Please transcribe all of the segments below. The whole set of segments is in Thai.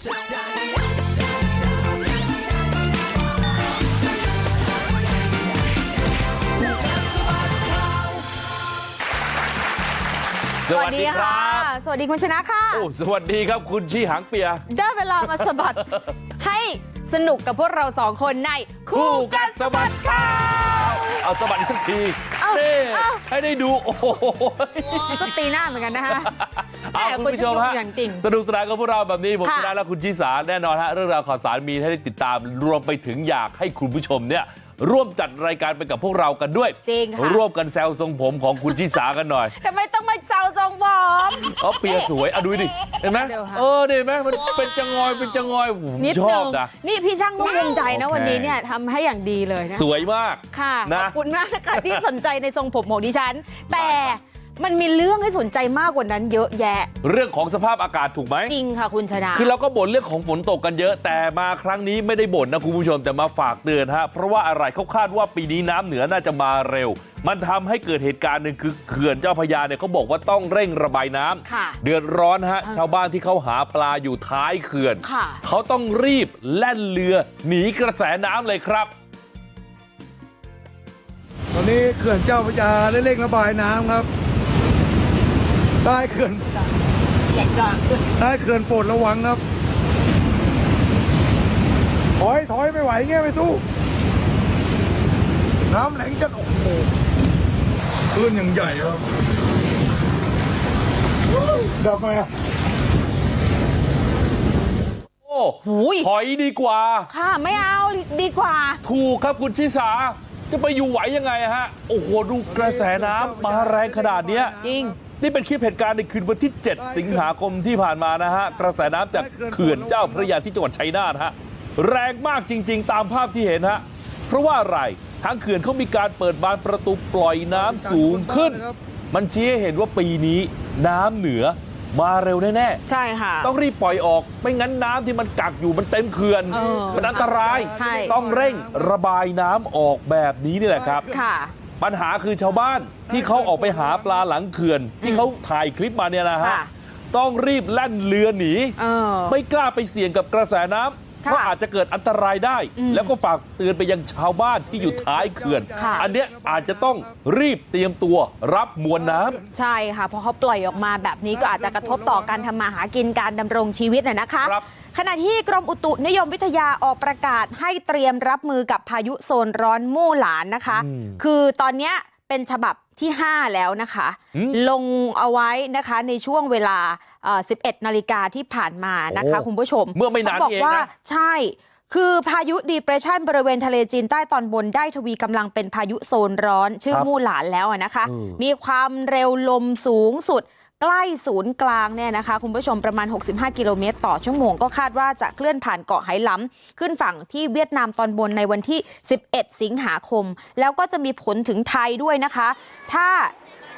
สวัสดีครับ สวัสดีคุณชนะค่ะ โอ้สวัสดีครับคุณชีหางเปีย ได้เวลามาสะบัด ให้สนุกกับพวกเราสองคนในคู่กัดสะบัดข่าวเอาสวัสดีสักทีเอ้านี่เอ้าให้ได้ดู โอ้โหก็ตีหน้าเหมือนกันนะคะ เอาแหคุณคุณผู้ชมจะฮะยุ่งอย่างจริงสนุกสนานกับพวกเราแบบนี้ผมค่ะชนะและคุณชิสาแน่นอนฮะเรื่องราวข่าวสารมีให้ได้ติดตามรวมไปถึงอยากให้คุณผู้ชมเนี่ยร่วมจัดรายการไปกับพวกเรากันด้วยจริงค่ะร่วมกันแซวทรงผมของคุณชิสากันหน่อยทำไมต้องมาเซาทรงผมเอาเปียสวยเอาดูดิเห็นไหมเดี๋ยวค่ะเออเห็นไหมมันเป็นจังงอยเป็นจังงอยผมนิดชนึอบงนะนี่พี่ช่างก็ภูมิใจนะโอเควันนี้เนี่ยทำให้อย่างดีเลยนะสวยมากค่ะนะขอบคุณมากค่ะที่สนใจในทรงผมของดิฉัน แต่ มันมีเรื่องให้สนใจมากกว่านั้นเยอะแยะ เรื่องของสภาพอากาศถูกไหมจริงค่ะคุณชนะคือเราก็บ่นเรื่องของฝนตกกันเยอะ แต่มาครั้งนี้ไม่ได้บ่นนะคุณผู้ชมแต่มาฝากเตือนฮะเพราะว่าอะไรเขาคาดว่าปีนี้น้ำเหนือน่าจะมาเร็ว มันทำให้เกิดเหตุการณ์หนึ่งคือเขื่อนเจ้าพระยาเนี่ยเขาบอกว่าต้องเร่งระบายน้ำค่ะเดือดร้อนฮะอ่าชาวบ้านที่เขาหาปลาอยู่ท้ายเขื่อนค่ะเขาต้องรีบแล่นเรือหนีกระแสน้ำเลยครับตอนนี้เขื่อนเจ้าพระยาได้เร่งระบายน้ำครับ ใต้เขื่อนใต้เขื่อนโปรดระวังครับ ถอยถอยไม่ไหวเงี้ยไม่สู้น้ำแหลงจะโอ้โหคลื่นอย่างใหญ่ครับดับไหมอะโอ้หูยถอยดีกว่า ค่ะไม่เอาดีกว่า ถูกครับคุณชิสา จะไปอยู่ไหวยังไงอะฮะ โอ้โห ดูกระแสน้ำมาแรงขนาดเนี้ยจริง นี่เป็นคลิปเหตุการณ์ในคืนวันที่7สิงหาคมที่ผ่านมานะฮะกระแสน้ำจากเขื่อนเจ้าพระยาที่จังหวัดชัยนาทฮะแรงมากจริง ๆ ตามภาพที่เห็นฮะเพราะว่าอะไรทางเขื่อนเขามีการเปิดบานประตูปล่อยน้ำสูงขึ้น มันชี้ให้เห็นว่าปีนี้น้ำเหนือมาเร็วแน่ใช่ค่ะๆต้องรีบปล่อยออก ไม่งั้นน้ำที่มันกักอยู่มันเต็มเขื่อนเออมันอันตรายใช่ต้องเร่งระบายน้ำออกแบบนี้นี่แหละครับ ค่ะ ปัญหาคือชาวบ้านที่เขาออกไปหาปลาหลังเขื่อนที่เขาถ่ายคลิปมาเนี่ยนะฮะค่ะต้องรีบแล่นเรือหนีเออไม่กล้าไปเสี่ยงกับกระแสน้ำค่ะ เพราะอาจจะเกิดอันตรายได้อืมแล้วก็ฝากเตือนไปยังชาวบ้านที่อยู่ท้ายเขื่อนค่ะอันเนี้ยอาจจะต้องรีบเตรียมตัวรับมวลน้ำใช่ค่ะเพราะเขาปล่อยออกมาแบบนี้ก็อาจจะกระทบต่อการทำมาหากินการดำรงชีวิตนะนะคะครับขณะที่กรมอุตุนิยมวิทยาออกประกาศให้เตรียมรับมือกับพายุโซนร้อนมู่หลานนะคะ คือตอนเนี้ยเป็นฉบับ ที่ 5 แล้วนะคะอืมลงเอาไว้นะคะในช่วงเวลาเอ่อ11 นาฬิกาที่ผ่านมานะคะโอ้คุณผู้ชม เมื่อไม่นานขบอกเองว่านะใช่คือพายุดีเปรสชันบริเวณทะเลจีนใต้ตอนบนได้ทวีกำลังเป็นพายุโซนร้อน ชื่อครับมู่หลานแล้วอะนะคะเออมีความเร็วลมสูงสุด ใกล้ศูนย์กลางเนี่ยนะคะคุณผู้ชมประมาณ 65 กิโลเมตร ต่อชั่วโมงก็คาดว่าจะเคลื่อนผ่านเกาะไหหลำ ขึ้นฝั่งที่เวียดนามตอนบนในวันที่ 11 สิงหาคม แล้วก็จะมีผลถึงไทยด้วยนะคะ ถ้า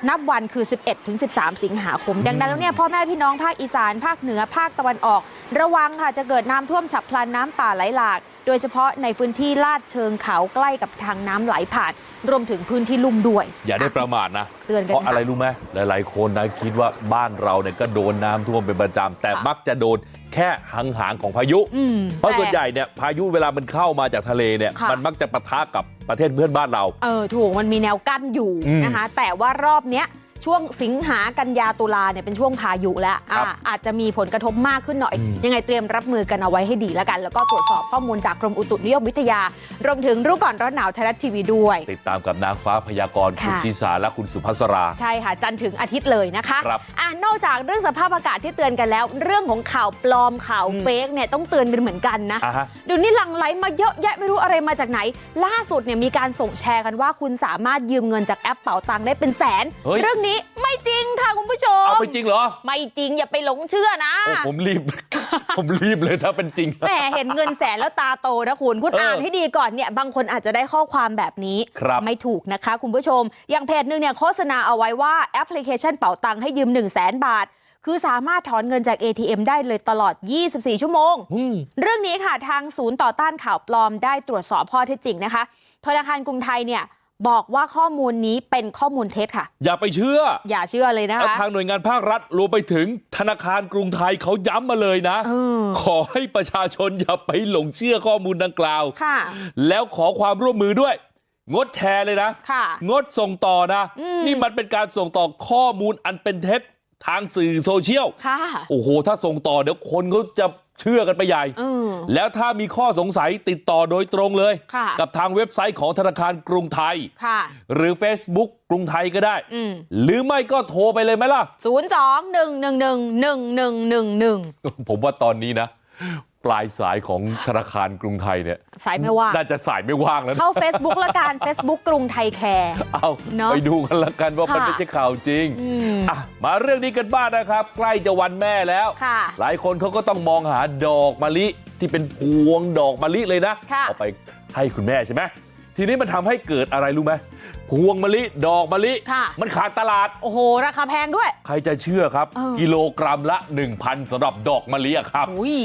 นับวันคือ 11ถึง13 สิงหาคม ดังนั้นแล้วเนี่ยพ่อแม่พี่น้องภาคอีสานภาคเหนือภาคตะวันออก ระวังค่ะจะเกิดน้ำท่วมฉับพลันน้ำป่าไหลหลาก โดยเฉพาะในพื้นที่ลาดเชิงเขาใกล้กับทางน้ำไหลผ่านรวมถึงพื้นที่ลุ่มด้วย อย่าได้ประมาทนะเตือนกันเพราะอะไรค่ะรู้ไหมหลาย ๆ คนนะคิดว่าบ้านเราเนี่ยก็โดนน้ำท่วมเป็นประจำแต่ค่ะมักจะโดน แค่หางๆของพายุอืมเพราะแต่ส่วนใหญ่เนี่ยพายุเวลามันเข้ามาจากทะเลเนี่ยค่ะมันมักจะปะทะกับประเทศเพื่อนบ้านเราเออถูกมันมีแนวกั้นอยู่อืมนะคะแต่ว่ารอบเนี้ย ช่วงสิงหากันยาตุลาเนี่ยเป็นช่วงพายุแล้วครับอ่าอาจจะมีผลกระทบมากขึ้นหน่อยอืมยังไงเตรียมรับมือกันเอาไว้ให้ดีแล้วกัน แล้วก็ตรวจสอบข้อมูลจากกรมอุตุนิยมวิทยารวมถึงรู้ก่อนร้อนหนาวไทยรัฐทีวีด้วย ติดตามกับนางฟ้าพยากรณ์คุณค่ะชิสาและคุณสุภัสรา ใช่ค่ะ จันทร์ถึงอาทิตย์เลยนะคะครับอะนอกจากเรื่องสภาพอากาศที่เตือนกันแล้ว เรื่องของข่าวปลอมข่าวเฟกเนี่ยต้องเตือนกันเหมือนกันนะอะฮะเดี๋ยวนี้หลั่งไหลมาเยอะแยะไม่รู้อะไรมาจากไหน ล่าสุดเนี่ยมีการส่งแชร์กันว่าคุณสามารถยืมเงินจากแอปเป๋าตังค์ได้เป็นแสนเฮ้ยเรื่องนี้ไม่จริงค่ะคุณผู้ชมเอาไปจริงเหรอ ไม่จริงอย่าไปหลงเชื่อนะโอ้ผมรีบ ผมรีบเลยถ้าเป็นจริงแหมเห็นเงินแสนแล้วตาโตนะคุณคุณเอออ่อ่านให้ดีก่อนเนี่ยบางคนอาจจะได้ข้อความแบบนี้ครับไม่ถูกนะคะ คุณผู้ชม อย่างเพจหนึ่งเนี่ยโฆษณาเอาไว้ว่าแอปพลิเคชันเป๋าตังค์ให้ยืม1 0 0 0 0แบาทคือสามารถถอนเงินจาก ATM ได้เลยตลอด 24 ชั่วโมงอืมเรื่องนี้ค่ะทางศูนย์ต่อต้านข่าวปลอมได้ตรวจสอบข้อเท็จจริงนะคะ ธนาคารกรุงไทยเนี่ย บอกว่าข้อมูลนี้เป็นข้อมูลเท็จค่ะ อย่าไปเชื่อ อย่าเชื่อเลยนะแล้วคะทางหน่วยงานภาครัฐรวมไปถึงธนาคารกรุงไทยเขาย้ำมาเลยนะเออขอให้ประชาชนอย่าไปหลงเชื่อข้อมูลดังกล่าวค่ะแล้วขอความร่วมมือด้วย งดแชร์เลยนะค่ะงดส่งต่อนะอืมนี่มันเป็นการส่งต่อข้อมูลอันเป็นเท็จ ทางสื่อโซเชียลค่ะโอ้โหถ้าส่งต่อเดี๋ยวคนเขาจะเชื่อกันไปใหญ่เออแล้วถ้ามีข้อสงสัยติดต่อโดยตรงเลยค่ะกับทางเว็บไซต์ของธนาคารกรุงไทยค่ะหรือ Facebook กรุงไทยก็ได้อืมหรือไม่ก็โทรไปเลยไหมล่ะศูนย์สองหนึ่งหนึ่งหนึ่งหนึ่งหนึ่งหนึ่งหนึ่งผมว่าตอนนี้นะ ปลายสายของธนาคารกรุงไทยเนี่ยสายไม่ว่างน่าจะสายไม่ว่างแล้วนะเข้า Facebook ละกัน Facebook กรุงไทยแคร์เอาเนอะไปดูกันละกันว่ามันค่ะไม่ใช่ข่าวจริงอืมอะมาเรื่องนี้กันบ้างนะครับ ใกล้จะวันแม่แล้วค่ะหลายคนเขาก็ต้องมองหาดอกมะลิที่เป็นพวงดอกมะลิเลยนะค่ะเอาไปให้คุณแม่ใช่ไหมทีนี้มันทำให้เกิดอะไรรู้ไหมพวงมะลิดอกมะลิค่ะมันขาดตลาด โอ้โห ราคาแพงด้วย ใครจะเชื่อครับเออกิโลกรัมละ 1,000สำหรับดอกมะลิอะครับอุ้ย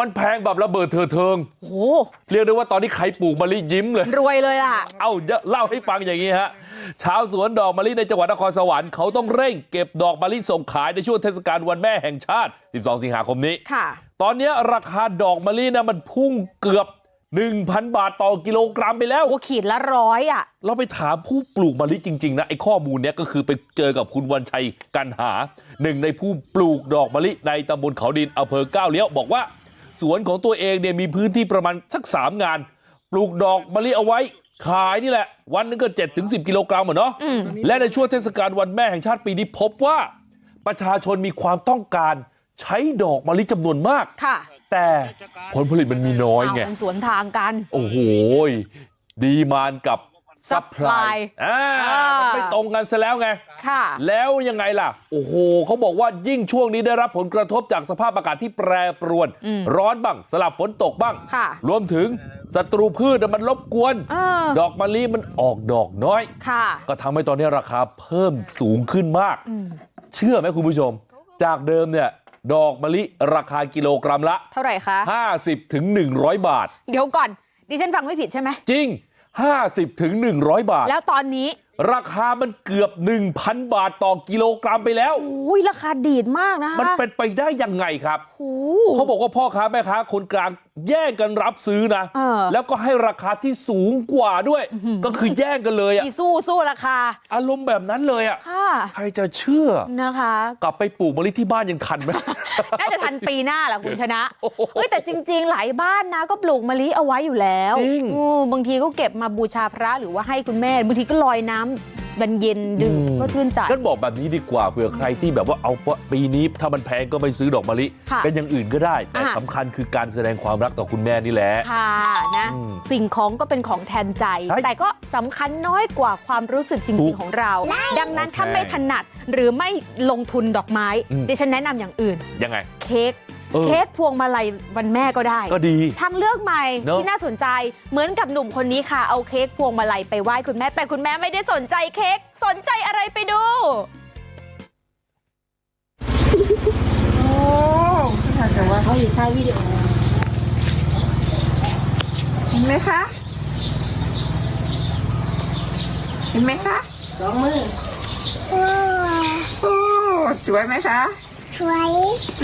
มันแพงแบบระเบิดเถิดเทิงโอ้โหเรียกได้ว่าตอนนี้ใครปลูกมะลิยิ้มเลยรวยเลยล่ะเอ้าเล่าให้ฟังอย่างนี้ฮะชาวสวนดอกมะลิในจังหวัดนครสวรรค์เขาต้องเร่งเก็บดอกมะลิส่งขายในช่วงเทศกาลวันแม่แห่งชาติ 12 สิงหาคมนี้ค่ะ ตอนนี้ราคาดอกมะลินะมันพุ่งเกือบ1,000 บาทต่อกิโลกรัมไปแล้วโอ้ขีดละร้อยอะ เราไปถามผู้ปลูกมะลิจริง ๆ นะไอ้ข้อมูลเนี้ยก็คือไปเจอกับคุณวันชัยกันหาหนึ่งในผู้ปลูกดอกมะลิในตำบลเขาดินอำเภอก้าวเลี้ยวบอกว่า สวนของตัวเองเนี่ยมีพื้นที่ประมาณสักสามงานปลูกดอกมะลิเอาไว้ขายนี่แหละวันหนึงก็7ถึง10กิโลกรัมเหมือนเนาะอืมและในช่วงเทศกาลวันแม่แห่งชาติปีนี้พบว่าประชาชนมีความต้องการใช้ดอกมะลิจำนวนมากค่ะแต่ผลผลิตมันมีน้อยไงเอามันสวนทางกันโอ้โหดีมานกับ ซัพพลาย Supply อ่าอ่ามัมันไม่ตรงกันซะแล้วไงค่ะแล้วยังไงล่ะโอ้โหเขาบอกว่ายิ่งช่วงนี้ได้รับผลกระทบจากสภาพอากาศที่แปรปรวนอืมร้อนบ้างสลับฝนตกบ้างค่ะรวมถึงศัตรูพืชมันรบกวนเออดอกมะลิมันออกดอกน้อยค่ะก็ทำให้ตอนนี้ราคาเพิ่มสูงขึ้นมากอืมเชื่อไหมคุณผู้ชม จากเดิมเนี่ยดอกมะลิราคากิโลกรัมละ เท่าไหร่คะ 50ถึง100 บาท เดี๋ยวก่อน ดิฉันฟังไม่ผิดใช่ไหม จริง 50ถึง100บาทแล้วตอนนี้ ราคามันเกือบ1,000บาทต่อกิโลกรัมไปแล้วอุ้ยราคาดีดมากนะคะมันเป็นไปได้ยังไงครับโอ้โหเขาบอกว่าพ่อค้าแม่ค้าคนกลางแย่งกันรับซื้อนะเออแล้วก็ให้ราคาที่สูงกว่าด้วย ก็คือแย่งกันเลยอะอีสู้สู้ราคา อารมณ์แบบนั้นเลยอะค่ะใครจะเชื่อนะคะ กลับไปปลูกมะลิที่บ้านยังทันไหมน่าจะทันปีหน้าแหละคุณชนะโอ้โหเอ้ยแต่จริง ๆ หลายบ้านนะก็ปลูกมะลิเอาไว้อยู่แล้วจริงอืมบางทีก็เก็บมาบูชาพระหรือว่าให้คุณแม่บางทีก็ลอยน้ำบันเย็นดื่มก็ชื่นใจนั่นบอกแบบนี้ดีกว่าเผื่อใครที่แบบว่าเอาปีนี้ถ้ามันแพงก็ไม่ซื้อดอกมะลิค่ะเป็นอย่างอื่นก็ได้ แต่อะสำคัญคือการแสดงความรักต่อคุณแม่นี่แหละค่ะนะอืมสิ่งของก็เป็นของแทนใจใช่แต่ก็สำคัญน้อยกว่าความรู้สึกจถูริงกๆของเรา ดังนั้นโอเคถ้าไม่ถนัดหรือไม่ลงทุนดอกไม้อืมดิฉันแนะนำอย่างอื่นยังไงเค้ก เออเค้กพวงมาลัยวันแม่ก็ได้ ก็ดีทางเลือกใหม่เนอะที่น่าสนใจเหมือนกับหนุ่มคนนี้ค่ะ เอาเค้กพวงมาลัยไปไหว้คุณแม่ แต่คุณแม่ไม่ได้สนใจเค้กสนใจอะไรไปดูโอ้ถ้าเกิดว่าเขาอยู่ท้ายวิดีโอเห็นไหมคะเห็นไหมคะสองมือโอ้สวยไหมคะ สวย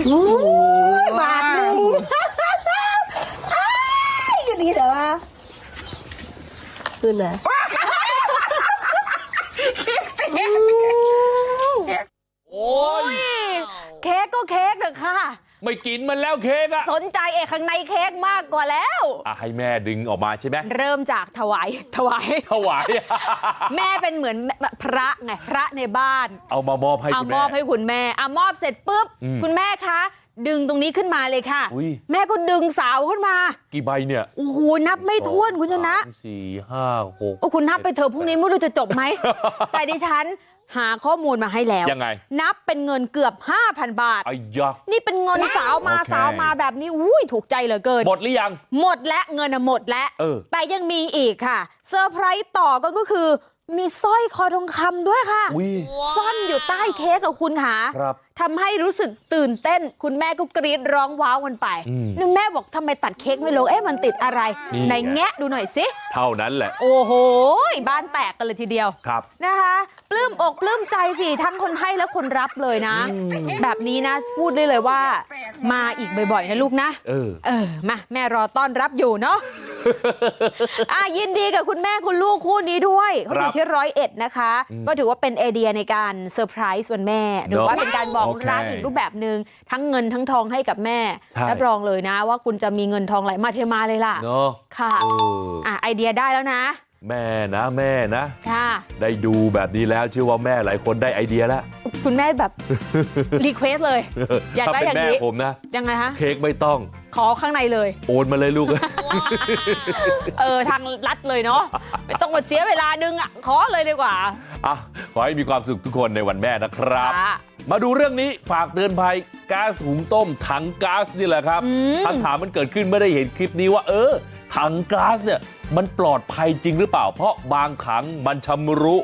โอ้บาทหนึ่งก็ดีแต่ว่าคือไหนโอ้ย เค้กก็เค้กเถอะค่ะ ไม่กินมันแล้วเค้กอะสนใจเอกข้างในเค้กมากกว่าแล้วอะให้แม่ดึงออกมาใช่ไหมเริ่มจากถวายถวายถวาย แม่เป็นเหมือนพระไงพระในบ้าน เอามามอบให้เอาคุณมแม่ อบให้คุณแม่อะมอบเสร็จปุ๊บ อืมคุณแม่คะ ดึงตรงนี้ขึ้นมาเลยค่ะ อุ๊ย แม่ก็ดึงสาวขึ้นมากี่ใบเนี่ยโอ้โหนับไม่ถ้วนคุณชนะสามสี่ห้าหก โอ้คุณนับไปเถอะพรุ่งนี้ไม่รู้จะจบไหม แต่ดิฉัน หาข้อมูลมาให้แล้วยังไงนับเป็นเงินเกือบ5,000บาทไอ้ยะนี่เป็นเงินสาวมาโอเคสาวมาแบบนี้อุ้ยถูกใจเหลือเกินหมดหรือยังหมดและเงินน่ะหมดและเออแต่ยังมีอีกค่ะเซอร์ไพรส์ต่อก็ก็คือมีสร้อยคอทองคำด้วยค่ะอุ้ยซ่อนอยู่ใต้เค้กกับคุณค่ะครับทำให้รู้สึกตื่นเต้น คุณแม่ก็กรีดร้องว้าวกันไปอืมนึงแม่บอกทำไมตัดเค้กไม่ลงเอ๊ะมันติดอะไรนี่ไหนไงแงะดูหน่อยสิเท่านั้นแหละ โอ้โหบ้านแตกกันเลยทีเดียวครับ เออเออมาแม่รอต้อนรับอยู่เนาะอะยินดีกับคุณแม่คุณลูกคู่นี้ด้วยเขาอยู่ที่ร้อยเอ็ดนะคะ ก็ถือว่าเป็นไอเดียในการเซอร์ไพรส์วันแม่ หรือว่าเป็นการบอกโอเครักอีกรูปแบบหนึ่งทั้งเงินทั้งทองให้กับแม่ใช่รับรองเลยนะ ว่าคุณจะมีเงินทองไหลมาเทมาเลยล่ะเนาะค่ะเอออะไอเดียได้แล้วนะ แม่นะแม่นะค่ะได้ดูแบบนี้แล้วเชื่อว่าแม่หลายคนได้ไอเดียแล้วคุณแม่แบบรีเควสเลยอยากถ้าได้เป็นอย่างแม่นี้ผมนะยังไงฮะเค้กไม่ต้อง ขอข้างในเลย โอนมาเลยลูก เออทางรัดเลยเนาะไม่ต้องมาเสียเวลาดึงอะขอเลยดีกว่าอะขอให้มีความสุขทุกคนในวันแม่นะครับค่ะมาดูเรื่องนี้ฝากเตือนภัยก๊าซหุงต้มถังก๊าซนี่แหละครับอืมคำถามมันเกิดขึ้นเมื่อได้เห็นคลิปนี้ว่า เออ ถังก๊าซเนี่ยมันปลอดภัยจริงหรือเปล่า เพราะบางครั้งมันชำรุ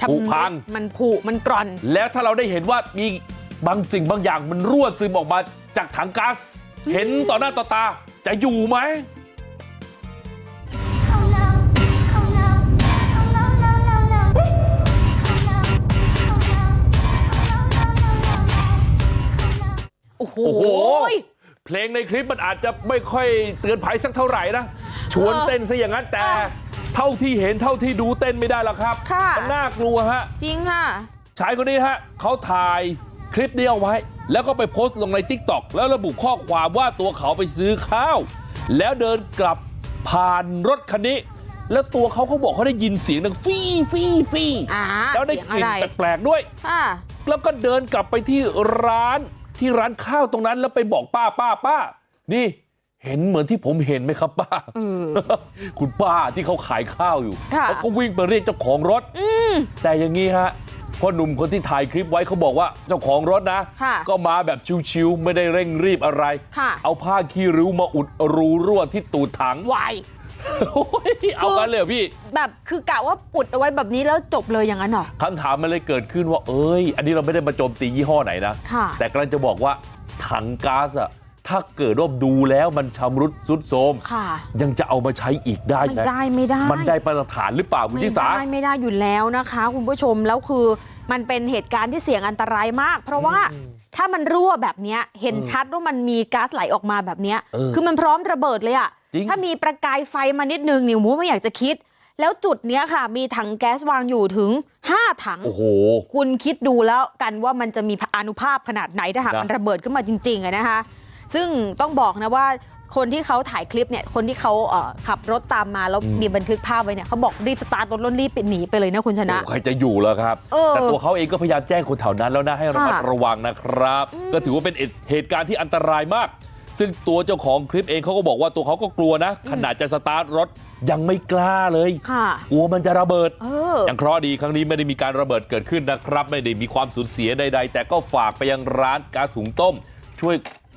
ชำผุรุพังมันผุมันกร่อน แล้วถ้าเราได้เห็นว่ามีบางสิ่งบางอย่างมันรั่วซึมออกมาจากถังก๊าซเห็นต่อหน้าต่อตาจะอยู่ไหม Oh no. Oh no. Oh no, no, no, no. Oh no. Oh no. Oh no, no, no, no, no. โอ้โหโอ้โห เพลงในคลิปมันอาจจะไม่ค่อยเตือนภัยสักเท่าไหร่นะชวนเต้นซะอย่างนั้นแต่เออเท่าที่เห็นเท่าที่ดูเต้นไม่ได้หรอกครับค่ะมันน่ากลัวฮะจริงค่ะชายคนนี้ฮะเขาถ่ายคลิปนี้เอาไว้ แล้วก็ไปโพสต์ลงใน t ิ k t o k แล้วระบุข้อความว่าตัวเขาไปซื้อข้าว แล้วเดินกลับผ่านรถคันนี้แล้วตัวเขาเขาบอกเขาได้ยินเสียงดังฟี่ฟี่ฟี่อ่าแล้วได้เสียงกลิ่นอะไรแปลกๆด้วยค่ะแล้วก็เดินกลับไปที่ร้าน ที่ร้านข้าวตรงนั้นแล้วไปบอกป้าป้าป้านี่เห็นเหมือนที่ผมเห็นไหมครับป้าเออคุณป้าที่เขาขายข้าวอยู่ค่ะเขาก็วิ่งไปเรียกเจ้าของรถอืมแต่อย่างนี้ฮะพ่อหนุ่มคนที่ถ่ายคลิปไว้เขาบอกว่าเจ้าของรถนะค่ะก็มาแบบชิวๆไม่ได้เร่งรีบอะไรค่ะเอาผ้าขี้ริ้วมาอุดรูรั่วที่ตูดถังวาย โอ้ยเอากันเลยเหรอพี่ แบบคือกะว่าปุดเอาไว้แบบนี้แล้วจบเลยอย่างนั้นเหรอ คำถามมันเลยเกิดขึ้นว่า เอ้ย อันนี้เราไม่ได้มาโจมตียี่ห้อไหนนะ ค่ะ แต่กำลังจะบอกว่าถังก๊าซอะถ้าเกิดว่าดูแล้วมันชำรุดสุดโทรมค่ะ ยังจะเอามาใช้อีกได้ไม่ไหมได้ไม่ได้ มันได้มาตรฐานหรือเปล่าคุณไม่ชิสา ได้ไม่ได้อยู่แล้วนะคะ คุณผู้ชมแล้วคือมันเป็นเหตุการณ์ที่เสี่ยงอันตรายมาก เพราะว่าถ้ามันรั่วแบบเนี้ยเห็นชัดว่ามันมีก๊าซไหลออกมาแบบเนี้ยเออ คือมันพร้อมระเบิดเลยอะจริง ถ้ามีประกายไฟมานิดนึงนิวมูไม่อยากจะคิด แล้วจุดเนี้ยค่ะ มีถังแก๊สวางอยู่ถึง 5 ถัง โอ้โห คุณคิดดูแล้วกันว่ามันจะมีอานุภาพขนาดไหนถ้าหากนะมันระเบิดขึ้นมาจริงๆอะนะคะ ซึ่งต้องบอกนะว่าคนที่เขาถ่ายคลิปเนี่ย คนที่เขาเอ่อขับรถตามมาแล้วมีบันทึกภาพไว้เนี่ยเขาบอกรีบสตาร์ทรถแล้วรีบปิดหนีไปเลยนะคุณชนะโอ้ใครจะอยู่แล้วครับเออแต่ตัวเขาเองก็พยายามแจ้งคนแถวนั้นแล้วนะให้ระมัดค่ะระวังนะครับ ก็ถือว่าเป็นเหตุการณ์ที่อันตรายมาก ซึ่งตัวเจ้าของคลิปเองเขาก็บอกว่าตัวเขาก็กลัวนะขนาดจะสตาร์ทรถยังไม่กล้าเลยค่ะกลัวมันจะระเบิดเอออย่างเคราะห์ดีครั้งนี้ไม่ได้มีการระเบิดเกิดขึ้นนะครับ ไม่ได้มีความสูญเสียใด ๆ แต่ก็ฝากไปยังร้านก๊าซหุงต้ม ช่วย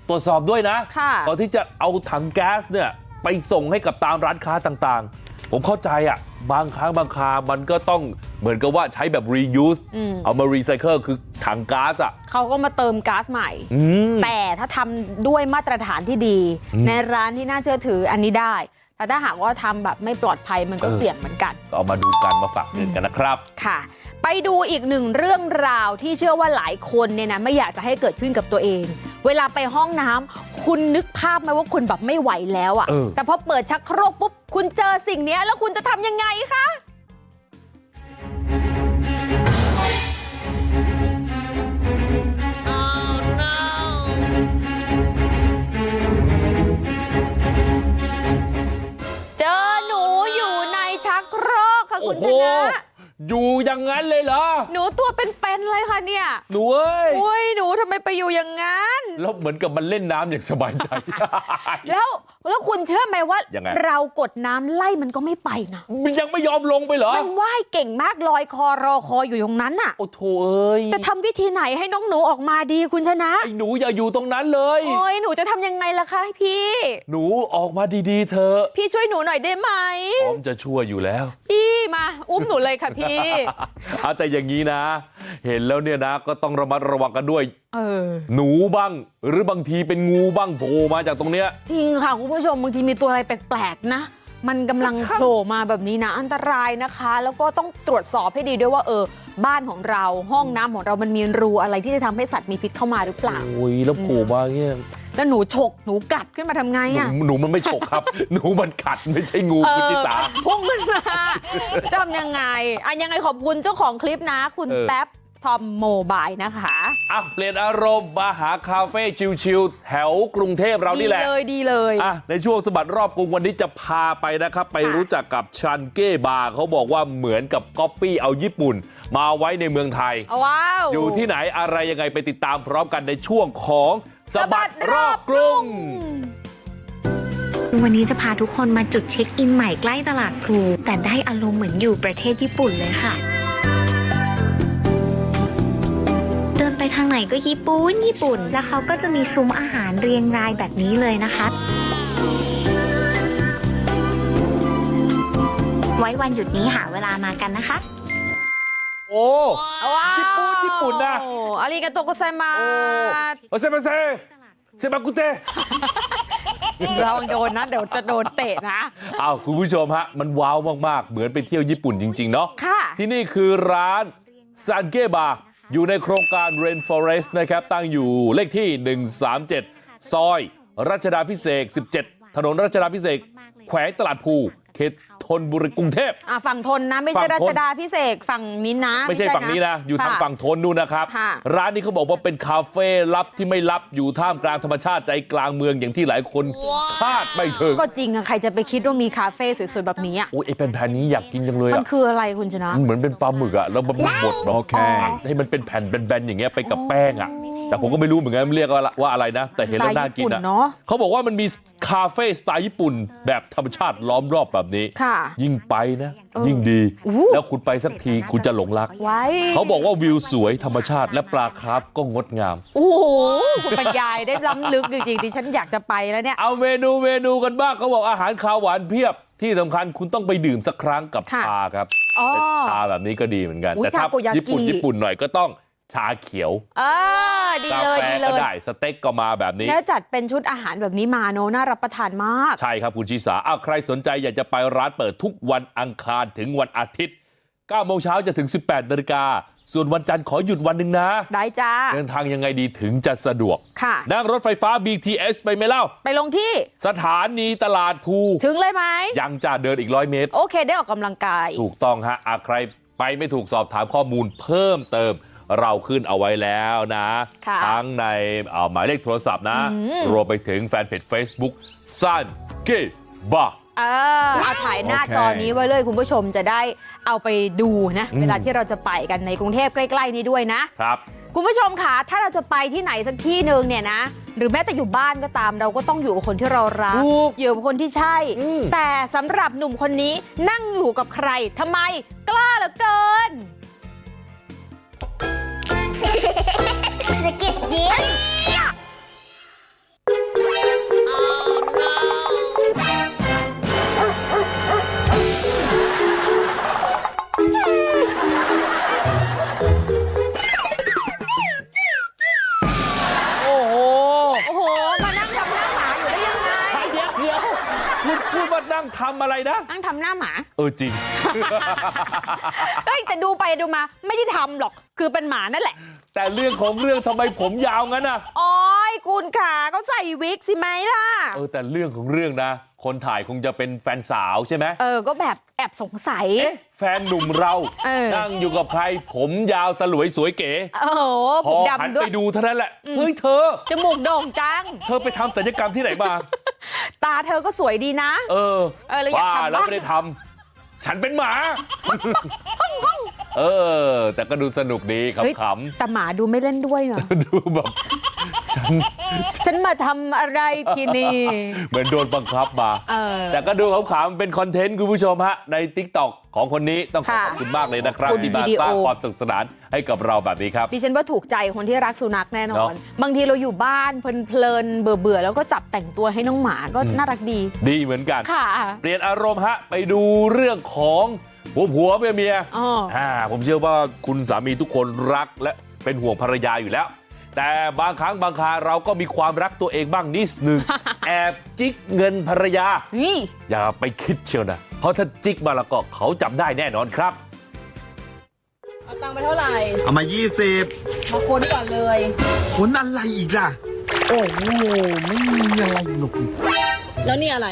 ตรวจสอบด้วยนะค่ะก่อนที่จะเอาถังแก๊สเนี่ยไปส่งให้กับตามร้านค้าต่างๆ ผมเข้าใจอะบางครั้งบางครามันก็ต้อง เหมือนกับว่าใช้แบบ reuse อืมเอามา recycle คือถังก๊าซอะเขาก็มาเติมก๊าซใหม่อืมแต่ถ้าทำด้วยมาตรฐานที่ดีอืมในร้านที่น่าเชื่อถืออันนี้ได้แต่ถ้าหากว่าทำแบบไม่ปลอดภัยมันก็เออเสี่ยงเหมือนกัน ก็เอามาดูกันมาฝากเตือนกันนะครับ ค่ะ ไปดูอีกหนึ่งเรื่องราวที่เชื่อว่าหลายคนเนี่ยนะไม่อยากจะให้เกิดขึ้นกับตัวเอง เวลาไปห้องน้ำคุณนึกภาพไหมว่าคุณแบบไม่ไหวแล้วอะเออแต่พอเปิดชักโครกปุ๊บคุณเจอสิ่งเนี้ยแล้วคุณจะทำยังไงคะ คุณชนะ อยู่อย่างนั้นเลยเหรอ หนูตัวเป็นๆเลยค่ะเนี่ย หนูเอ้ยอุ้ยหนูทำไมไปอยู่อย่างนั้น แล้วเหมือนกับมันเล่นน้ำอย่างสบายใจ แล้วแล้วคุณเชื่อไหมว่า ยังไง เรากดน้ำไล่มันก็ไม่ไปนะ มันยังไม่ยอมลงไปเหรอ มันว่ายเก่งมากลอยคอรอคออยู่ตรงนั้นน่ะ โอ้โถเอ้ยจะทำวิธีไหนให้น้องหนูออกมาดีคุณชนะ ไอ้หนูอย่าอยู่ตรงนั้นเลย โอ้ยหนูจะทำยังไงล่ะคะพี่ หนูออกมาดีๆเถอะพี่ช่วยหนูหน่อยได้ไหม พร้อมจะช่วยอยู่แล้ว พี่มาอุ้มหนูเลยค่ะพี่เอาแต่อย่างนี้นะเห็นแล้วเนี่ยนะก็ต้องระมัดระวังกันด้วยเออหนูบ้างหรือบางทีเป็นงูบ้างโผล่มาจากตรงเนี้ยจริงค่ะคุณผู้ชมบางทีมีตัวอะไรแปลกๆนะมันกำลังโผล่มาแบบนี้นะอันตรายนะคะ แล้วก็ต้องตรวจสอบให้ดีด้วยว่าเออ บ้านของเราห้องน้ำของเรามันมีรูอะไรที่จะทำให้สัตว์มีพิษเข้ามาหรือเปล่าโอ้ยแล้วโผล่มาเงี้ย แล้วหนูฉกหนูกัดขึ้นมาทำไงหนูอะหนูมันไม่ฉกครับ หนูมันกัดไม่ใช่งูคุณชิสาพุ่งขึ้นมาจำยังไงอะยังไงขอบคุณเจ้าของคลิปนะ คุณเออแท็บทอมโมบายนะคะอะเปลี่ยนอารมณ์มาหาคาเฟ่ชิลๆแถวกรุงเทพเราดีนี่แหละเลยดีเลยอะในช่วงสะบัดรอบกรุงวันนี้จะพาไปนะครับ ไปค่ะรู้จักกับชันเก้บาร์เขาบอกว่าเหมือนกับก๊อปปี้เอาญี่ปุ่น มาไว้ในเมืองไทยเอาว้าวอยู่ที่ไหนอะไรยังไงไปติดตามพร้อมกันในช่วงของ สะบัดรอบกรุง วันนี้จะพาทุกคนมาจุดเช็คอินใหม่ใกล้ตลาดพลูแต่ได้อารมณ์เหมือนอยู่ประเทศญี่ปุ่นเลยค่ะ เดินไปทางไหนก็ญี่ปุ่นญี่ปุ่น แล้วเขาก็จะมีซุ้มอาหารเรียงรายแบบนี้เลยนะคะ ไว้วันหยุดนี้หาเวลามากันนะคะ โอ้ว้าวญี่ปุ่นญี่ปุ่นนะอาริกาโตโกไซมาโอ้โอเซมาเซเซมากุเตระวังโดนนะ เดี๋ยวจะโดนเตะนะอ้าวคุณผู้ชมฮะ มันว้าวมากๆ เหมือนไปเที่ยวญี่ปุ่นจริง ๆ เนาะค่ะที่นี่คือร้านซันเกบาอยู่ในโครงการ Rainforest นะครับ ตั้งอยู่เลขที่ 137 ซอย รัชดาพิเศษก17 ถนนรัชดาพิเศษกแขวงตลาดภูเขตธนบุรีกรุงเทพอะฝั่งทนนะไม่ใช่ฝั่รังทนชดาพิเศษกฝั่งนี้นะไม่ใช่ฝั่งนี้นะอยู่ทางค่ะฝั่งทนนู่นนะครับค่ะร้านนี้เขาบอกว่าเป็นคาเฟ่ลับที่ไม่ลับอยู่ท่ามกลางธรรมชาติใจกลางเมืองอย่างที่หลายคนคาดไม่ถึงก็จริงอะใครจะไปคิดว่ามีคาเฟ่สวยๆแบบนี้อะโอ้ยไอ้แผ่นๆนี้อยากกินจังเลยมันอะคืออะไรคุณชนะมันเหมือนเป็นปลาหมึกอะแล้วมันบดเนาะให้มันเป็นแผ่นแบนๆอย่างเงี้ยไปกับแป้งอะ แต่ผมก็ไม่รู้เหมือนกันเรียกว่าว่าอะไรนะแต่เห็นแล้วน่ากินสไตล์ญี่ปุ่อะนเนอะเขาบอกว่ามันมีคาเฟ่สไตล์ญี่ปุ่นแบบธรรมชาติล้อมรอบแบบนี้ค่ะยิ่งไปนะเออยิ่งดีอู้แล้วคุณไปสักทีคุณจะหลงรักไว้เขาบอกว่าวิวสวยธรรมชาติและปลาคาร์ฟก็งดงาม โอ้โหคุณบรรยายได้ล้ำลึกจริงๆดิฉันอยากจะไปแล้วเนี่ยเอาเมนูเมนูกันบ้างเขาบอกอาหารคาวหวานเพียบที่สำคัญคุณต้องไปดื่มสักครั้งกับค่ะชาครับอ๋อเป็นชาแบบนี้ก็ดีเหมือนกันอุ๊ยแต่ถ้าทาโกยากิญี่ปุ่นญี่ปุ่นหน่อยก็ต้อง ชาเขียวเออดีกาเลยแฟดีเลก็ยได้สเต็กก็มาแบบนี้แล้วจัดเป็นชุดอาหารแบบนี้มาโนน่ารับประทานมาก ใช่ครับคุณชิสาอ้าวใครสนใจอยากจะไปร้านเปิดทุกวันอังคารถึงวันอาทิตย์9โมงเช้าจะถึง 18นาฬิกาส่วนวันจันทร์ขอหยุดวันหนึ่งนะ ได้จ้าเดินทางยังไงดีถึงจะสะดวก ค่ะ นั่งรถไฟฟ้า BTS ไปไหมเล่า ไปลงที่ สถานีตลาดภูถึงเลยไหม ยังจะเดินอีกร้อยเมตร โอเคได้ออกกำลังกาย ถูกต้องฮะอาใครไปไม่ถูกสอบถามข้อมูลเพิ่มเติม เราขึ้นเอาไว้แล้วนะค่ะทั้งในเอ่อหมายเลขโทรศัพท์นะอืมรวมไปถึงแฟนเพจ Facebook ซันเกบาเออเอาถ่ายหน้าโอเคจอนี้ไว้เลยคุณผู้ชมจะได้เอาไปดูนะอืมเวลาที่เราจะไปกันในกรุงเทพใกล้ ๆ นี้ด้วยนะครับ คุณผู้ชมคะถ้าเราจะไปที่ไหนสักที่หนึ่งเนี่ยนะ หรือแม้แต่อยู่บ้านก็ตาม เราก็ต้องอยู่กับคนที่เรารักถูกอยู่กับคนที่ใช่อืมแต่สำหรับหนุ่มคนนี้นั่งอยู่กับใครทำไมกล้าเหลือเกิน สกิดยิ้ม คุณพูดว่านั่งทำอะไรนะ นั่งทำหน้าหมา เออจริง เฮ้ยแต่ดูไปดูมาไม่ได้ทำหรอกคือเป็นหมานั่นแหละ แต่เรื่องของเรื่องทำไมผมยาวงั้นอะ โอ้ยคุณขาก็ใส่วิกสิไหมล่ะ เออแต่เรื่องของเรื่องนะ คนถ่ายคงจะเป็นแฟนสาวใช่ไหมเออก็แบบแอบสงสัยเอ๊ะแฟนหนุ่มเราเออนั่งอยู่กับใครผมยาวสลวยสวยเก๋โอ้โหพผอมหันดำด้วไปยดูเท่านั้นแหละอืมเฮ้ยเธอจมูกโด่งจังเธอไปทำศัลยกรรมที่ไหนมา ตาเธอก็สวยดีนะ เออเออแล้วอยากว่าทำแล้วบ้างไม่ได้ทำฉันเป็นหมา เออ แต่ก็ดูสนุกดีเฮ้ยขำแต่หมาดูไม่เล่นด้วยเนาะๆดูแบบฉันฉันมาทำอะไรที่นี่เหมือนโดนบังคับมาเออแต่ก็ดูขำๆเป็นคอนเทนต์คุณผู้ชมฮะ ใน t ิ k t o k ของคนนี้ต้องขอค่ะขอบคุณมากเลยนะครับขอบคุณที่มาวิดีโอสร้างความสนุกสนานให้กับเราแบบนี้ครับ ดิฉันว่าถูกใจคนที่รักสุนัขแน่นอเนนอะบางทีเราอยู่บ้านเพลินๆเบื่อๆแล้วก็จับแต่งตัวให้น้องหมาก็อืมน่ารักดี ดีเหมือนกันค่ะเปลี่ยนอารมณ์ฮะไปดูเรื่องของ ผัวผัวเมียเมียอ๋ออ่าผมเชื่อว่าคุณสามีทุกคนรักและเป็นห่วงภรรยาอยู่แล้ว แต่บางครั้งบางคราเราก็มีความรักตัวเองบ้างนิดนึง แอบจิกเงินภรรยานี่อย่าไปคิดเชียวนะ เพราะถ้าจิกมาแล้วก็เขาจับได้แน่นอนครับเอาตังค์ไปเท่าไหร่ เอามา 20 มาค้นก่อนเลยขนอะไรอีกล่ะ โอ้โห ไม่มีอะไรหรอก แล้วนี่อะไร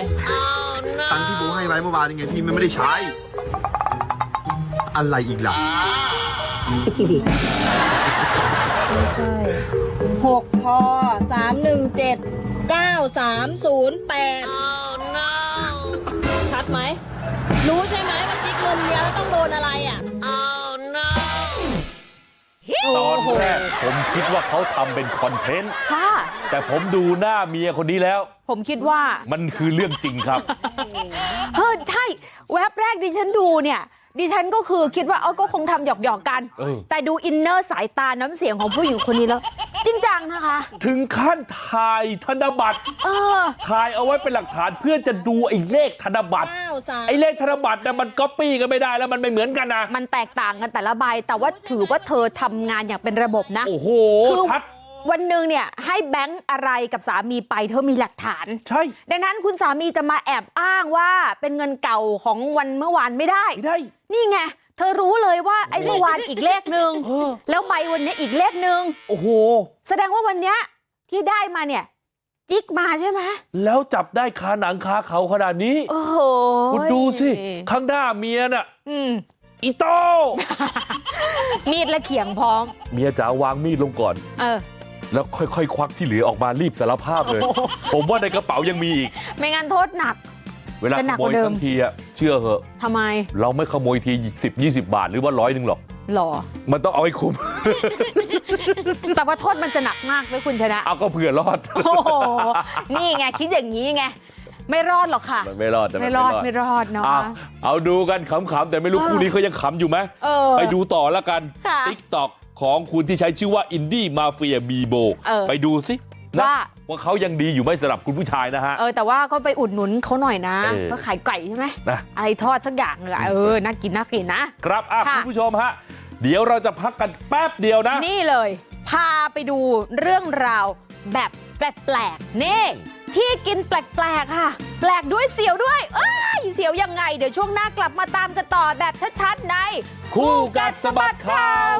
ตังค์ที่โบให้ไว้เมื่อวานยังไงพี่มันไม่ได้ใช้ อะไรอีกล่ะหกพอสามหนึ่งเจ็ดเก้าสามศูนย์แปดชัดไหม รู้ใช่ไหมว่าจิ๊กเงินเมียแล้วต้องโดนอะไรอะ ผมคิดว่าเขาทำเป็นคอนเทนต์ค่ะแต่ผมดูหน้าเมียคนนี้แล้ว ผมคิดว่ามันคือเรื่องจริงครับเฮ้ยใช่แวบแรกดิฉันดูเนี่ย ดิฉันก็คือคิดว่าเอาก็คงทำหยอกๆกันเออแต่ดูอินเนอร์สายตาน้ำเสียงของผู้หญิงคนนี้แล้วจริงจังนะคะถึงขั้นถ่ายธนบัตรเออถ่ายเอาไว้เป็นหลักฐานเพื่อจะดูไอ้เลขธนบัตรไอ้เลขธนบัตรนะมันก๊อปปี้กันไม่ได้แล้วมันไม่เหมือนกันนะมันแตกต่างกันแต่ละใบแต่ว่าถือว่าเธอทำงานอย่างเป็นระบบนะโอ้โหคือชัด วันหนึ่งเนี่ยให้แบงค์อะไรกับสามีไปเธอมีหลักฐานใช่ดังนั้นคุณสามีจะมาแอบอ้างว่าเป็นเงินเก่าของวันเมื่อวานไม่ได้ไม่ได้ นี่ไงเธอรู้เลยว่าไอ้เมื่อวานอีกเลขหนึ่งเออ แล้วใบวันนี้อีกเลขหนึ่งโอ้โห แสดงว่าวันเนี้ยที่ได้มาเนี่ย จิกมาใช่ไหมแล้วจับได้คาหนังคาเขาขนาดนี้ โอ้โหคุณดูสิ ข้างหน้าเมียน่ะอืมอีโต้มีดและเขียงพร้อม เมียจ๋าวางมีดลงก่อน เออ แล้วค่อยๆควักที่เหลือออกมารีบสารภาพเลย ผมว่าในกระเป๋ายังมีอีก ไม่งั้นโทษหนัก เวลาจะหนัขกโมกยว่าเดิมทั้งทีอะเชื่อเหอะทำไม เราไม่ขโมยทีสิบยี่สิบาทหรือว่าร้อยหนึ่งหรอกหรอ มันต้องเอาให้คุ้ม แต่ว่าโทษมันจะหนักมากไหมคุณชนะ เอาก็เผื่อรอด โอ้โห นี่ไงคิดอย่างนี้ไงไม่รอดหรอกค่ะมันไม่รอดแต่นไม่รอดไม่รอดเนาะอ่เอาดูกันขำๆแต่ไม่รู้คู่นี้เขายังขำอยู่ไหมเออไปดูต่อแล้วกันค่ะติ๊กตอก ของคุณที่ใช้ชื่อว่าอินดี้มาเฟียบีโบเออไปดูสินะว่าว่าเขายังดีอยู่ไหมสำหรับคุณผู้ชายนะฮะเออแต่ว่าก็ไปอุดหนุนเขาหน่อยนะเออก็ขายไก่ใช่ไหมนะอะไรทอดสักอย่างเลยอะเออน่ากินน่ากินนะครับอะค่ะคุณผู้ชมฮะเดี๋ยวเราจะพักกันแป๊บเดียวนะ นี่เลย พาไปดูเรื่องราวแบบแปลกๆนี่ที่กินแปลกๆค่ะ แปลกด้วยเสียวด้วย เอ้ยเสียวยังไง เดี๋ยวช่วงหน้ากลับมาตามกันต่อแบบชัดๆใน คู่กัดสะบัดข่าว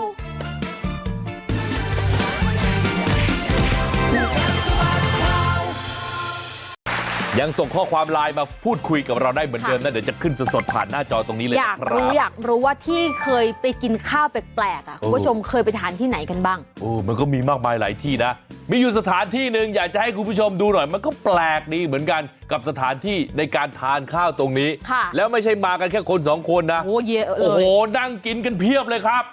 ยังส่งข้อความไลน์มาพูดคุยกับเราได้เหมือนเดิมนะเดี๋ยวจะขึ้นสดๆผ่านหน้าจอตรงนี้เลยอยากนะครู้บอยากรู้ว่าที่เคยไปกินข้าวแปลกๆอะโอ้คุณผู้ชมเคยไปทานที่ไหนกันบ้างโอ้มันก็มีมากมายหลายที่นะ มีอยู่สถานที่หนึ่งอยากจะให้คุณผู้ชมดูหน่อยมันก็แปลกดีเหมือนกันกับสถานที่ในการทานข้าวตรงนี้ค่ะแล้วไม่ใช่มากันแค่คนสองคนนะโอ้เยอะเลโอ้โหยนั่งกินกันเพียบเลยครับ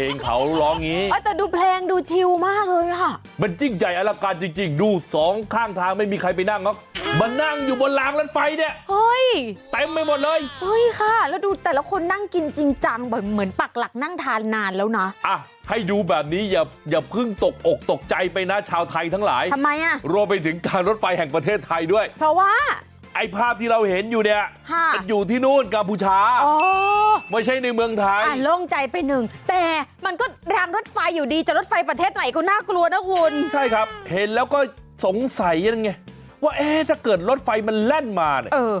ลงเขาร้องงี้เอ้ยแต่ดูเพลงดูชิลมากเลยค่ะ มันยิ่งใหญ่อลังการจริง ๆ ดูสองข้างทางไม่มีใครไปนั่งหรอกมานั่งอยู่บนรางรถไฟเนี่ยเฮ้ยเต็มไปหมดเลยเฮ้ยค่ะ แล้วดูแต่ละคนนั่งกินจริงจังแบบเหมือนปักหลักนั่งทานนานแล้วนะอะให้ดูแบบนี้อย่าอย่าเพึ่งตกอกตกใจไปนะชาวไทยทั้งหลายทำไมอะรวมไปถึงการรถไฟแห่งประเทศไทยด้วย เพราะว่าไอ้ภาพที่เราเห็นอยู่เนี่ยค่ะมันอยู่ที่นู่นกัมพูชาอ๋อไม่ใช่ในเมืองไทยอะโล่งใจไปหนึ่งแต่มันก็รางรถไฟอยู่ดีจะรถไฟประเทศไหนก็น่ากลัวนะคุณใช่ครับ เห็นแล้วก็สงสัยยังไงว่าเอ๊ะถ้าเกิดรถไฟมันแล่นมาเนี่ยเออ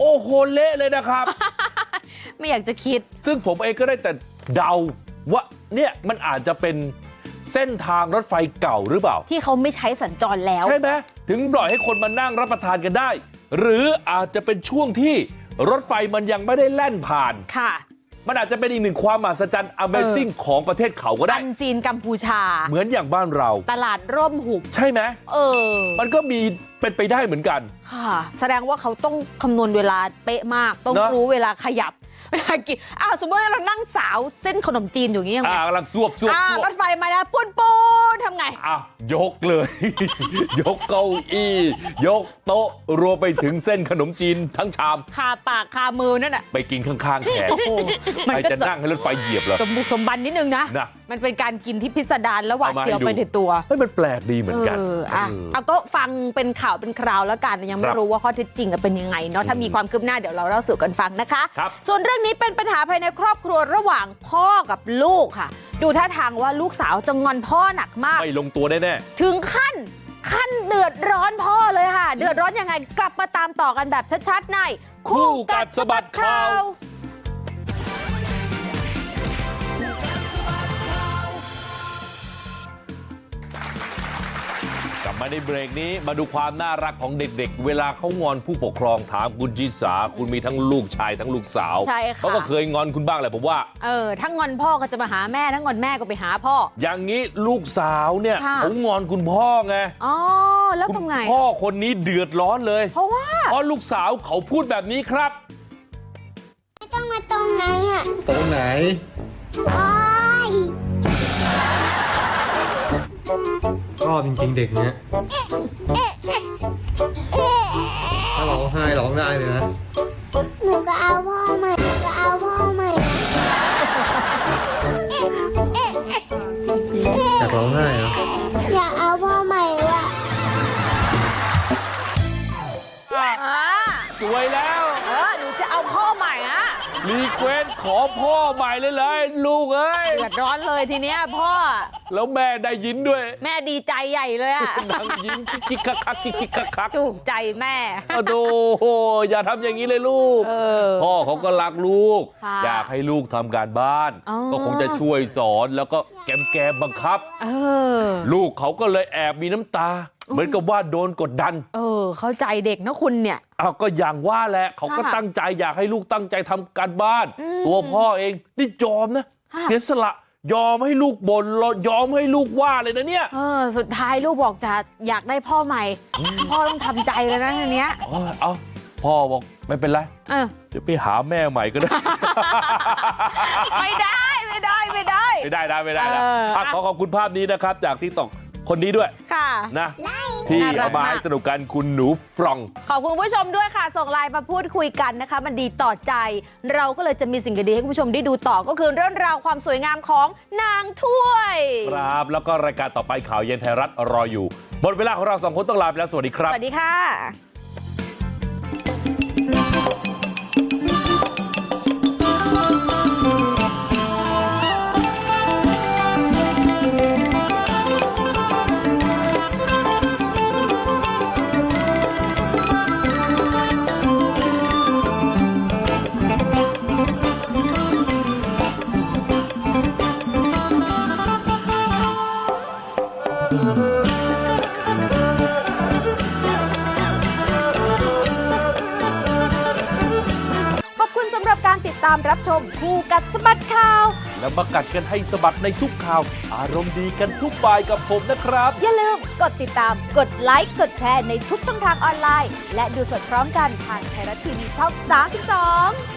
โอ้โหเละเลยนะครับ ไม่อยากจะคิด ซึ่งผมเองก็ได้แต่เดาว่าเนี่ยมันอาจจะเป็นเส้นทางรถไฟเก่าหรือเปล่า ที่เขาไม่ใช้สัญจรแล้ว ใช่ไหมถึงปล่อยให้คนมานั่งรับประทานกันได้ หรืออาจจะเป็นช่วงที่รถไฟมันยังไม่ได้แล่นผ่านค่ะมันอาจจะเป็นอีกหนึ่งความมหัศจรรย์ Amazing ของประเทศเขาก็ได้อันจีนกัมพูชา เหมือนอย่างบ้านเรา ตลาดร่มหุบใช่ไหมเออ มันก็มีเป็นไปได้เหมือนกัน ค่ะ แสดงว่าเขาต้องคำนวณเวลาเป๊ะมาก ต้องเนอะรู้เวลาขยับ เวลากินอ้าวสมมติว่าเรานั่งสาวเส้นขนมจีนอยู่อย่างนี้ยังไงอ่ากำลังสวบสวบอ่าสวรบถไฟมาแล้วปุ้นปูนทำไงอ้าวยกเลย ยกเก้าอี้ ยกโต๊ะรวมไปถึงเส้นขนมจีนทั้งชาม คาปากคามือนั่นน่ะ ไปกินข้างๆแขกโอ้โหมันใครก็จะจะนั่งให้รถไฟเหยียบเหรอ สมบุกสมบันนิดนึงนะ นะ มันเป็นการกินที่พิสดารและหวาดเอามาเสียวให้ดูไปในตัว เฮ้ยมันแปลกดีเหมือนกัน เอออะเออเอาก็ฟังเป็นข่าวเป็นคราวแล้วกันยังคไม่รับรู้ว่าข้อเท็จจริงอะเป็นยังไงเนาะถ้ามีความคืบหน้าเดี๋ยวเราเล่าสู่กันฟังนะคะ ครับ ส่วนเรื่องนี้เป็นปัญหาภายในครอบครัวระหว่างพ่อกับลูกค่ะ ดูท่าทางว่าลูกสาวจะงอนพ่อหนักมาก ไม่ลงตัวแน่ถึงขั้นขั้นเดือดร้อนพ่อเลยค่ะ เดือดร้อนยังไงกลับมาตามต่อกันแบบชัดๆในๆคู่กัดสะบัดข่าว กลับมาในเบรกนี้มาดูความน่ารักของเด็กๆเวลาเขางอนผู้ปกครองถามคุณจิสาคุณมีทั้งลูกชายทั้งลูกสาวใช่ค่ะเขาก็เคยงอนคุณบ้างแหละผมว่าเออทั้งงอนพ่อก็จะมาหาแม่ทั้งงอนแม่ก็ไปหาพ่อ อย่างนี้ลูกสาวเนี่ยค่ะเขางอนคุณพ่อไงอ๋อแล้วคุณทำไงพ่อคนนี้เดือดร้อนเลย เพราะว่าเพราะลูกสาวเขาพูดแบบนี้ครับ ไม่ต้องมาตรงไหนอะตรงไหนโอ้ อบจริงๆเด็กเนี้ยถ้าร้องไห้ร้องได้เลยนะหนูก็เอาพ่อใหม่หนูก็เอาพ่อใหม่อยากร้องไห้เหรออยากเอาพ่อใหม่ว่ะอ่าสวยแล้ว รีเควสขอพ่อใหม่เลยเลยลูกเอ้ยเดือดร้อนเลยทีเนี้ยพ่อ แล้วแม่ได้ยินด้วย แม่ดีใจใหญ่เลยอะนางยิ้มคิกคักคักคิกคิกคักคักถูกใจแม่โอ้โหอย่าทำอย่างนี้เลยลูกเออพ่อ เขาก็รักลูกค่ะอยากให้ลูกทำการบ้านอ๋อก็คงจะช่วยสอนแล้วก็แกมแกมบังคับเออลูกเขาก็เลยแอบมีน้ำตาเหมือนกับว่าโดนกดดันเออเข้าใจเด็กนะคุณเนี่ยเอาก็อย่างว่าแหละเขาก็ค่ะตั้งใจอยากให้ลูกตั้งใจทำการบ้านอืมตัวพ่อเองนี่ยอมนะค่ะเสียสละยอมให้ลูกบน่นยอมให้ลูกว่าเลยนะเนี่ยเออสุดท้ายลูกบอกจะอยากได้พ่อใหม่ พ่อต้องทำใจแล้วนะทีเนี้ยเอาเอาพ่อบอก ไม่เป็นไรเออเดี๋ยวไปหาแม่ใหม่ก็ได้ไม่ได้ไม่ได้ไม่ได้ไม่ได้นะไม่ได้นะเอออะขอขอบคุณภาพนี้นะครับ จากทิกตอกคนนี้ด้วยค่ะนะที่น่ารักเอามาให้มากสนุกกันคุณหนูฟรอง ขอบคุณผู้ชมด้วยค่ะ ส่งไลน์มาพูดคุยกันนะคะ มันดีต่อใจ เราก็เลยจะมีสิ่งดีๆให้คุณผู้ชมได้ดูต่อก็คือเรื่องราวความสวยงามของนางถ้วยครับแล้วก็รายการต่อไปข่าวเย็นไทยรัฐรออยู่หมดเวลาของเราสองคนต้องลาไปแล้วสวัสดีครับสวัสดีค่ะ มคู่กัดสะบัดข่าว แล้วมากัดกันให้สะบัดในทุกข่าว อารมณ์ดีกันทุกบ่ายกับผมนะครับ อย่าลืมกดติดตาม กดไลค์ กดแชร์ในทุกช่องทางออนไลน์ และดูสดพร้อมกันทางไทยรัฐทีวีช่อง 32